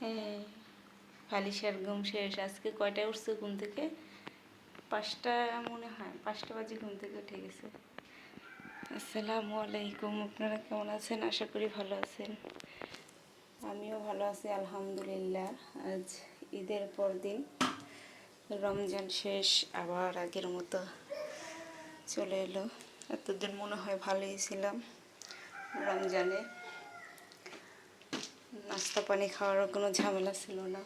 হ্যাঁ ফালিশার ঘুম শেষ। আজকে কয়টায় উঠছে ঘুম থেকে? পাঁচটা মনে হয়, পাঁচটা বাজে ঘুম থেকে উঠে গেছে। আসসালামু আলাইকুম, আপনারা কেমন আছেন? আশা করি ভালো আছেন। আমিও ভালো আছি, আলহামদুলিল্লাহ। আজ ঈদের পর দিন রমজান শেষ, আবার আগের মতো চলে এলো। এতদিন মনে হয় ভালোই ছিলাম রমজানে। নাস্তা পানি খাওয়ারও কোনো ঝামেলা ছিল না।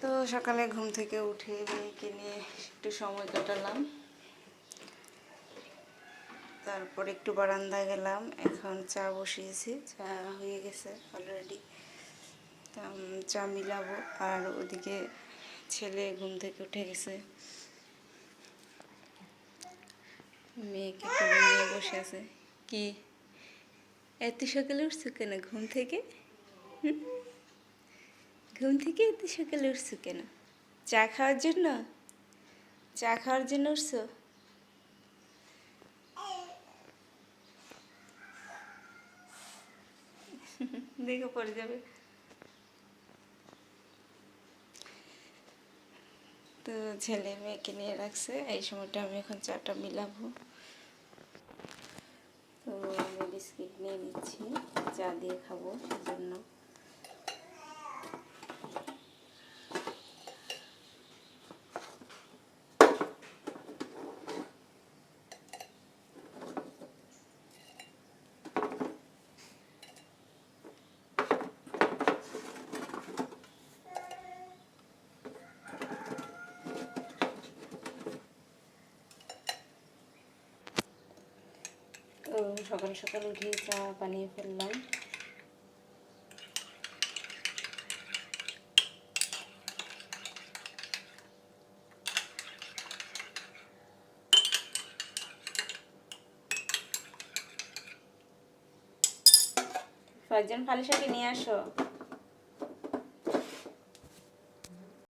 তো সকালে ঘুম থেকে উঠে মেয়েকে নিয়ে একটু সময় কাটালাম। তারপর একটু বারান্দায় গেলাম, এখন চা বসিয়েছি, চা হয়ে গেছে অলরেডি চা মিলাবো, আর ওদিকে ছেলে ঘুম থেকে উঠে গেছে। মেয়েকে নিয়ে বসে আছে। কি? এত সকালে উঠছো কেন? ঘুম থেকে? ঘুম থেকে এত সকালে উঠছো কেন? চা খাওয়ার জন্য? চা খাওয়ার জন্য উঠছো? দেখো, পড়ে যাবে। তো ছেলে মেয়েকে নিয়ে রাখছে, এই সময়টা আমি এখন চাটা মিলাবো তো আমি বিস্কিট নিয়ে নিচ্ছি। চা দিয়ে খাব সেজন্য। তো সকাল সকাল উঠে চা বানিয়ে ফেললাম। কয়েকজন ফালিশাকে নিয়ে আসো।